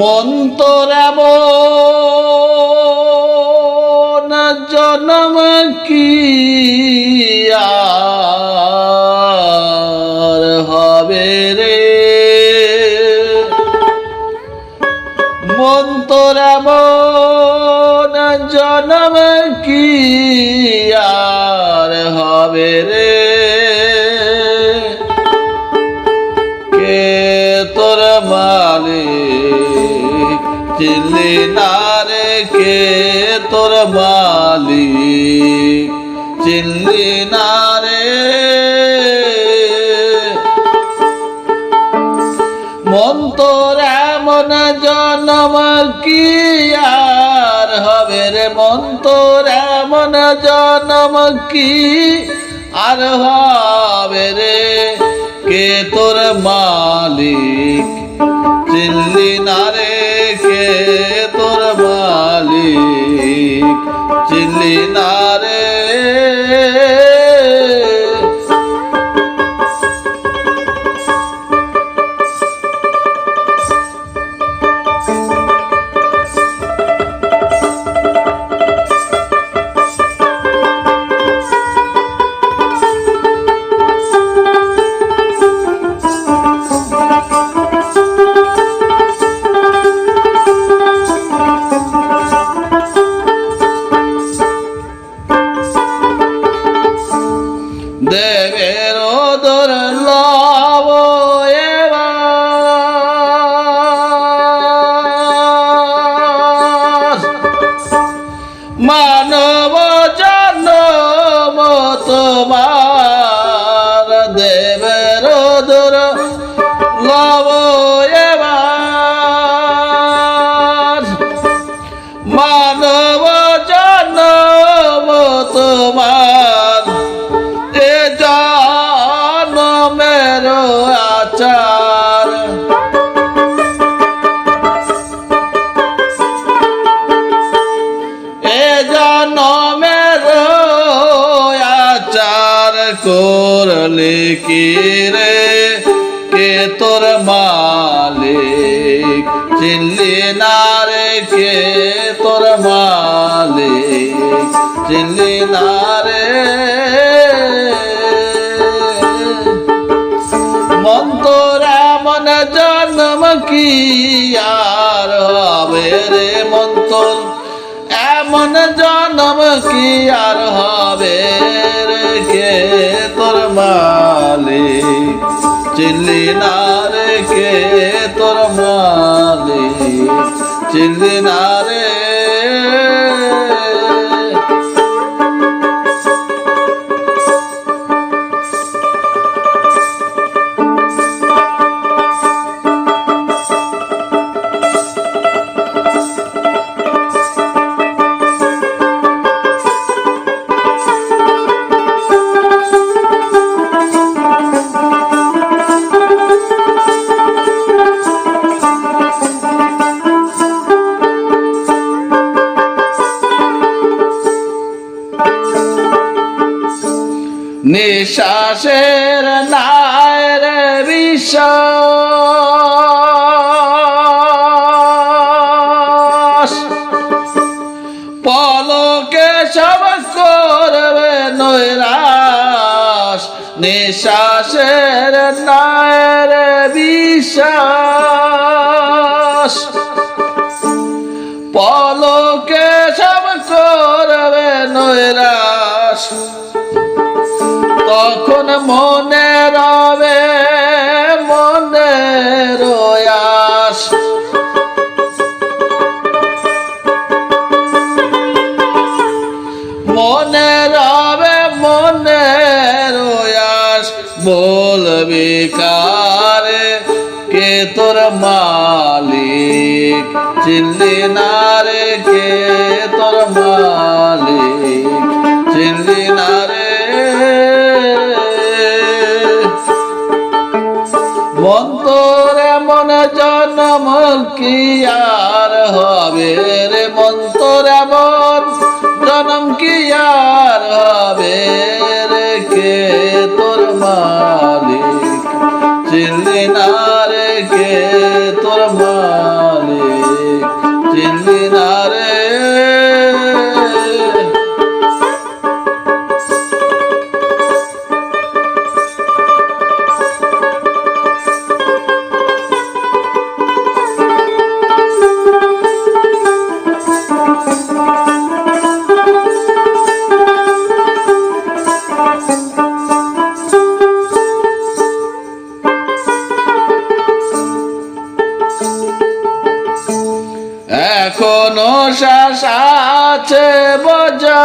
মন্তর জনম কি হবে রে? মন্তর জনম কি হবে রে? চিনলি না কে তোর মালিক চিনলি না রে। মন তোর এমন জনম কি আর হবে রে? মন তোর এমন জনম কি আর হবে রে? কে তোর মালিক? চিনলি না রে। কে তোর মালিক চিল্লি না। দেবের দর মানব জন্ম তোমার জন্মের আচার করলে কি রে? কে তোর মালিক? চিনলি না রে? কে তোর মালিক? চিনলি না রে? মন্তর এমন জন্ম কি আর হবে রে মন্তর এমন জনম কি আর হবে কে তোর মালি চিল্লি না রে কে তোর মালি চিল্লি না রে নিঃশ্বাসের নায়ের বিশ্বাস পলকে সব করবে নৈরাস নিঃশ্বাসের নায়ের বিশ্বাস। পলকে তখন মনে রবে, মনে রয়াস। মনে রবে, মনে রয়াস। বলবি কারে, কে তোর মালিক? চিনলি না রে, কে তোর জনম কি আর হবে রেখে তোর মালিক? চিল্লি না কে তোর মালিক? চিল্লি না রে তোর মালিক আছে বজায়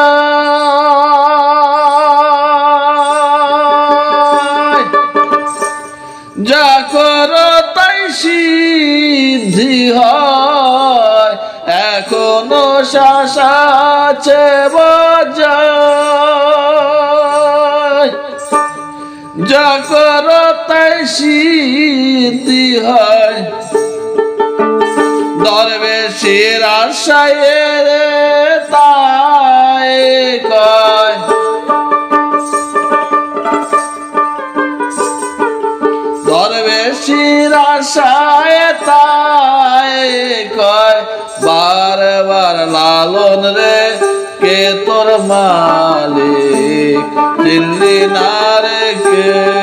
যা করো তাই সিদ্ধি হয়। এখনও শ্বাস আছে বজায় যা করো তাই সিদ্ধি দরবেশের আশায় রে তাই কয়। দরবেশির আশায় তাই কয়, বারবার লালন রে, কে তোর মালিক? চিল্লি না রে কে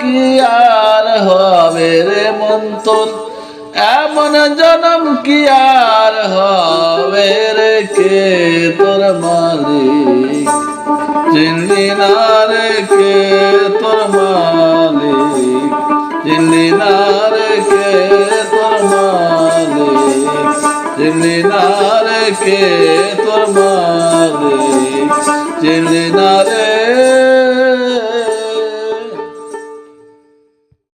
কি আর হবে রে মন্তর? তোর এমন জনম কি আর হবে রে কে তোর মালিক? চিনলি না রে কে তোর মালিক? চিনলি না রে কে তোর মালিক? চিনলি না রে কে তোর মালিক? চিনলি না রে